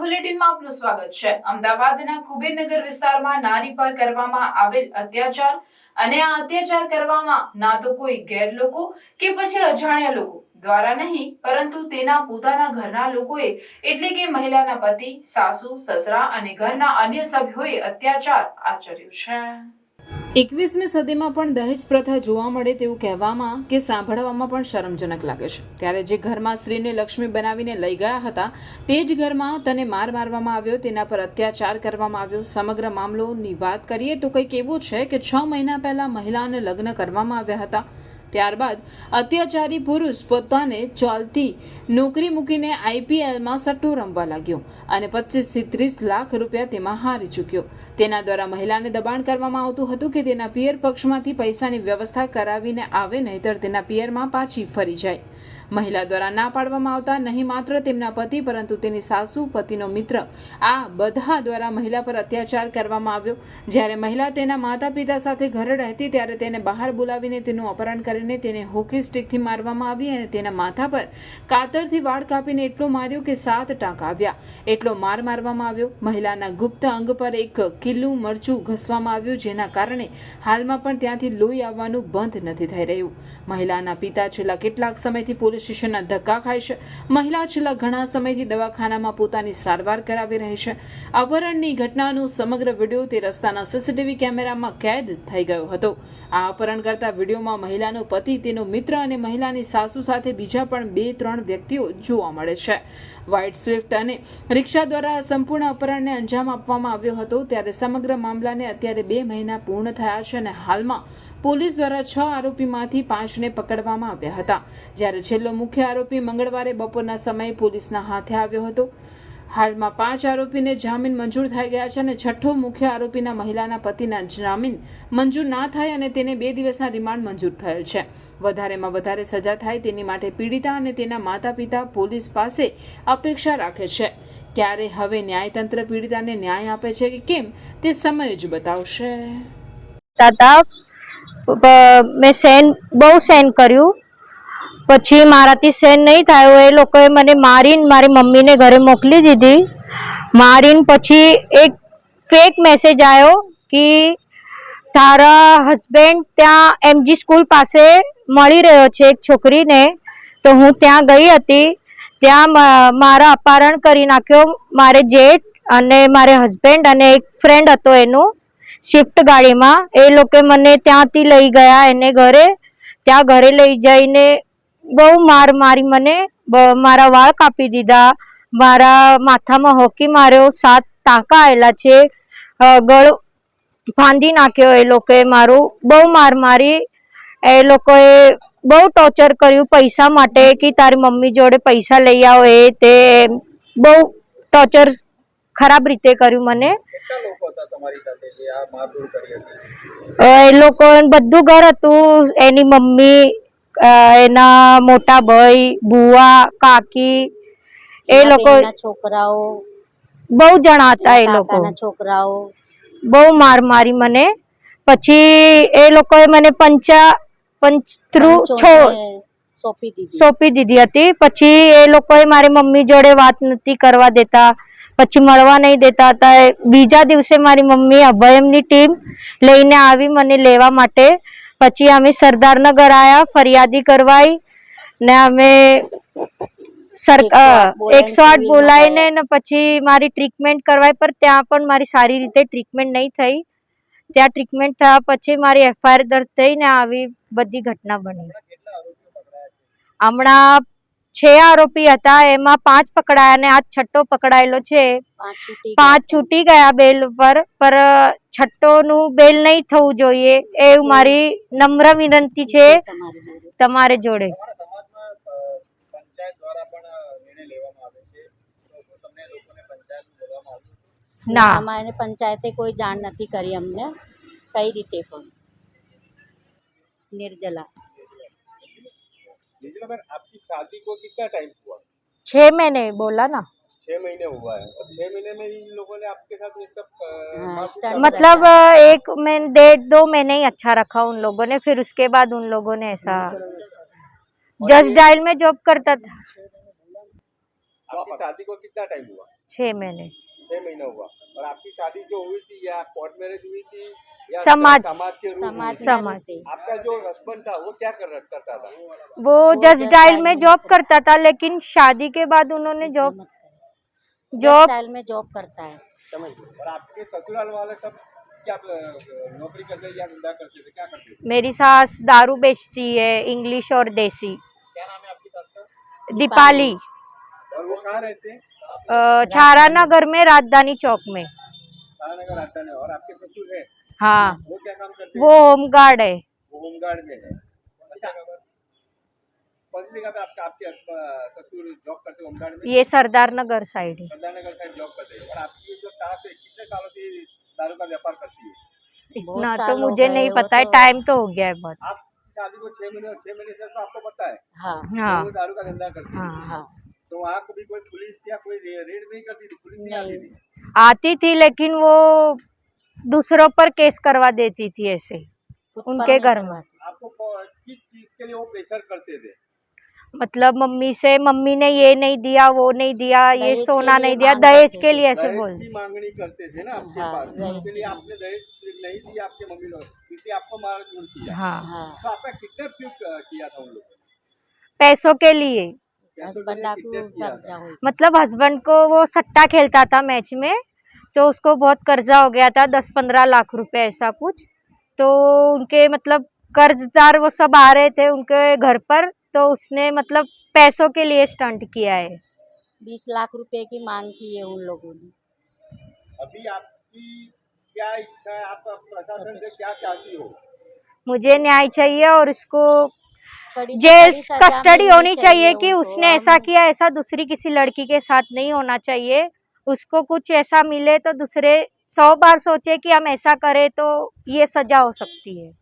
બુલેટિનમાં આપનું સ્વાગત છે. અમદાવાદના કુબેરનગર વિસ્તારમાં નારી પર કરવામાં આવેલ અત્યાચાર અને આ અત્યાચાર કરવામાં ના તો કોઈ ગેર લોકો કે પછી અજાણ્યા લોકો દ્વારા નહીં, પરંતુ તેના પોતાના ઘરના લોકોએ એટલે કે મહિલાના પતિ, સાસુ, સસરા અને ઘરના અન્ય સભ્યોએ અત્યાચાર આચર્યો છે. એકવીસમી સદીમાં પણ દહેજ પ્રથા જોવા મળે તેવું કહેવામાં કે સાંભળવામાં પણ શરમજનક લાગે છે. ત્યારે જે ઘરમાં સ્ત્રીને લક્ષ્મી બનાવીને લઈ ગયા હતા, તે જ ઘરમાં તને માર મારવામાં આવ્યો, તેના પર અત્યાચાર કરવામાં આવ્યો. સમગ્ર મામલોની વાત કરીએ તો કંઈક એવું છે કે છ મહિના પહેલા મહિલાને લગ્ન કરવામાં આવ્યા હતા. ત્યારબાદ અત્યાચારી પુરુષ પોતાને ચાલતી નોકરી મૂકીને આઈપીએલમાં સટ્ટો રમવા લાગ્યો અને પચીસથી ત્રીસ લાખ રૂપિયા તેમાં હારી ચૂક્યો. તેના દ્વારા મહિલાને દબાણ કરવામાં આવતું હતું કે તેના પિયર પક્ષમાંથી પૈસાની વ્યવસ્થા કરાવીને આવે નહીતર તેના પિયરમાં પાછી ફરી જાય. મહિલા દ્વારા ના પાડવામાં આવતા નહીં માત્ર તેમના પતિ, પરંતુ તેની સાસુ, પતિનો મિત્ર. આ બધા દ્વારા મહિલા પર અત્યાચાર કરવામાં આવ્યો. જ્યારે મહિલા તેના માતા પિતા સાથે ઘરે રહેતી, ત્યારે તેને બહાર બોલાવીને તેનું અપહરણ કરીને તેને હોકી સ્ટિકથી મારવામાં આવી અને તેના માથા પર કાતરથી વાળ કાપીને એટલો માર્યો કે સાત ટાંક આવ્યા. એટલો માર મારવામાં આવ્યો. મહિલાના ગુપ્ત અંગ પર એક કિલ્લું મરચું ઘસવામાં આવ્યું, જેના કારણે હાલમાં પણ ત્યાંથી લોહી આવવાનું બંધ નથી થઈ રહ્યું. મહિલાના પિતા છેલ્લા કેટલાક સમયથી પોલીસ સ્ટેશનના ધક્કા ખાય છે. મહિલા છેલ્લા ઘણા સમયથી દવાખાનામાં પોતાની સારવાર કરાવી રહી છે. અપહરણની ઘટનાનો સમગ્ર વીડિયો તે રસ્તાના સીસીટીવી કેમેરામાં કેદ થઈ ગયો હતો. આ અપહરણ કરતા વિડીયોમાં મહિલાનો પતિ, તેનો મિત્ર અને મહિલાની સાસુ સાથે બીજા પણ બે, ત્રણ વ્યક્તિઓ જોવા મળે છે. વ્હાઇટ સ્વિફ્ટ અને રિક્ષા દ્વારા સંપૂર્ણ અપહરણને અંજામ આપવામાં આવ્યો હતો. ત્યારે સમગ્ર મામલાને અત્યારે બે મહિના પૂર્ણ થયા છે અને હાલમાં પોલીસ દ્વારા છ આરોપીમાંથી પાંચને પકડવામાં આવ્યા હતા. જ્યારે છેલ્લો મુખ્ય આરોપી મંગળવારે બપોરના સમયે પોલીસના હાથે આવ્યો હતો. હાલમાં પાંચ આરોપીને જામીન મંજૂર થઈ ગયા છે અને છઠ્ઠો મુખ્ય આરોપીના મહિલાના પતિના જામીન મંજૂર ના થાય અને તેને બે દિવસના રિમાન્ડ મંજૂર થયેલ છે. વધારેમાં વધારે સજા થાય તેની માટે પીડિતા અને તેના માતા પિતા પોલીસ પાસે અપેક્ષા રાખે છે. ક્યારે હવે ન્યાયતંત્ર પીડિતાને ન્યાય આપે છે કે કેમ તે સમય જ બતાવશે. મેં સેન બહુ સેન કર્યું. પછી મારાથી સેન નહીં થયું, એ લોકોએ મને મારીને મારી મમ્મીને ઘરે મોકલી દીધી. મારીને પછી એક ફેક મેસેજ આવ્યો કે તારા હસબન્ડ ત્યાં એમજી સ્કૂલ પાસે મળી રહ્યો છે એક છોકરીને. તો હું ત્યાં ગઈ હતી. ત્યાં મારા અપહરણ કરી નાખ્યો. મારે જેઠ અને મારે હસબન્ડ અને એક ફ્રેન્ડ હતો એનું. શિફ્ટ ગાડીમાં. એ લોકો મને ત્યાંથી લઈ ગયા, એને ઘરે. ત્યાં ઘરે લઈ જઈને બહુ માર મારી મને મારા વાળ કાપી દીધા. મારા માથામાં હોકી માર્યો, સાત ટાંકા આવેલા છે. ગળ ફાંદી નાખ્યો એ લોકોએ મારું. બહુ માર મારી. એ લોકોએ બહુ ટોર્ચર કર્યું પૈસા માટે, કે તારી મમ્મી જોડે પૈસા લઈ આવો, એ તે બહુ ટોર્ચર ખરાબ રીતે કર્યું મને. કેટલા લોકો હતા તમારી સાથે જે આ મારઝૂડ કરી હતી? અ, એ લોકો બધું ઘર હતું. એની મમ્મી એના મોટા ભાઈ બુવા કાકી એ લોકો છોકરાઓ બહુ જણા હતા એ લોકો. છોકરાઓ. બહુ માર મારી મને. પછી એ લોકોએ મને પંચા પંચત્રુ છો સોંપી દીધી. સોંપી દીધી હતી. પછી એ લોકોએ મારી મમ્મી જોડે વાત નથી કરવા દેતા. પછી મળવા નહીં દેતા હતા. બીજા દિવસે મારી મમ્મી અભયમની ટીમ લઈને આવી મને લેવા માટે. પછી અમે સરદારનગર આવ્યા ફરિયાદી કરવાઈ ને અમે સર એકસો આઠ બોલાવીને ને પછી મારી ટ્રીટમેન્ટ કરવાઈ પર ત્યાં પણ મારી સારી રીતે ટ્રીટમેન્ટ નહીં થઈ. ત્યાં ટ્રીટમેન્ટ થયા પછી મારી એફઆઈઆર દર્જ થઈ ને આવી બધી ઘટના બની. હમણાં છે આરોપી હતા. એમાં પાંચ પકડાયા અને આ છઠ્ઠો પકડાયેલો છે. પાંચ છૂટી ગયા બેલ ઉપર પર છઠ્ઠોનું બેલ નહીં થવું જોઈએ. એવું મારી નમ્ર વિનંતી છે. તમારે જોડે. ના. અમારે પંચાયતે કોઈ જાણ નથી કરી અમને. કઈ રીતે પણ. નિર્જલા. शादी को कितना टाइम हुआ? छह महीने बोला ना। छह महीने हुआ है। और छह महीने में इन लोगों ने आपके साथ ये सब हाँ, मतलब एक महीने डेढ़ दो महीने ही अच्छा रखा उन लोगों ने। फिर उसके बाद उन लोगों ने ऐसा जस्ट डायल में जॉब करता था। आपकी शादी को कितना टाइम हुआ? छह महीने। छह महीना हुआ। और आपकी शादी जो हुई थी या कोर्ट मैरिज हुई थी या समाज- समाज के समाज? समाज। आपका जो हस्बैंड था वो क्या कर करता था? वो जस्ट डायल में जॉब करता था लेकिन शादी के बाद उन्होंने जॉब जॉब स्टाइल में जॉब करता है। समझ और आपके ससुराल वाले सब क्या नौकरी करते या धंधा करते थे क्या करते थे मेरी सास दारू बेचती है इंग्लिश और देसी। क्या नाम है आपकी सास का? दीपाली। और वो कहाँ रहते हैं? अ, छारा नगर में राजधानी चौक में। है और आपके ससुर है? हाँ। वो क्या काम करते हैं? वो होम गार्ड है। वो होमगार्ड में है। अच्छा। कौन सी जगह पे आपका आपके ससुर जॉब करते हैं होमगार्ड में? ये सरदार नगर साइड है। सरदारनगर साइड जॉब करते हैं। और आपकी जो सास है कितने सालों से दारू का व्यापार करती है? इतना तो मुझे नहीं पता है तो- टाइम तो हो गया है बहुत। आपकी शादी को छह महीने छह महीने से तो आपको पता है। हाँ। हाँ। दारू का धंधा करती है हाँ। हाँ। तो वहाँ कभी कोई पुलिस या कोई रेड नहीं करती थी पुलिस नहीं आती थी? आती थी लेकिन वो दूसरों पर केस करवा देती थी ऐसे उनके घर में। आपको किस चीज़ के लिए वो प्रेशर करते थे? मतलब मम्मी से मम्मी ने ये नहीं दिया वो नहीं दिया ये सोना नहीं दिया दहेज के लिए ऐसे दहेज बोल की मांगनी करते थे ना आपके हाँ, पास। दहेज उसके लिए आपने दहेज नहीं दिया आपके मम्मी लोग इसलिए आपको मार किया। हाँ। हाँ। तो आपका किडनैप क्यों किया था उन लोगों ने? पैसों के लिए। हस्बैंड को हुई। मतलब हस्बैंड को वो सट्टा खेलता था मैच में तो उसको बहुत कर्जा हो गया था दस पंद्रह लाख रुपए ऐसा कुछ। तो उनके मतलब कर्जदार वो सब आ रहे थे उनके घर पर तो उसने मतलब पैसों के लिए स्टंट किया है। बीस लाख रुपए की मांग की है उन लोगों ने। अभी आपकी क्या इच्छा है? आप प्रशासन से क्या चाहती हो? मुझे न्याय चाहिए और उसको जेल कस्टडी होनी चाहिए कि उसने ऐसा किया ऐसा दूसरी किसी लड़की के साथ नहीं होना चाहिए। उसको कुछ ऐसा मिले तो दूसरे सौ बार सोचे कि हम ऐसा करें तो ये सजा हो सकती है।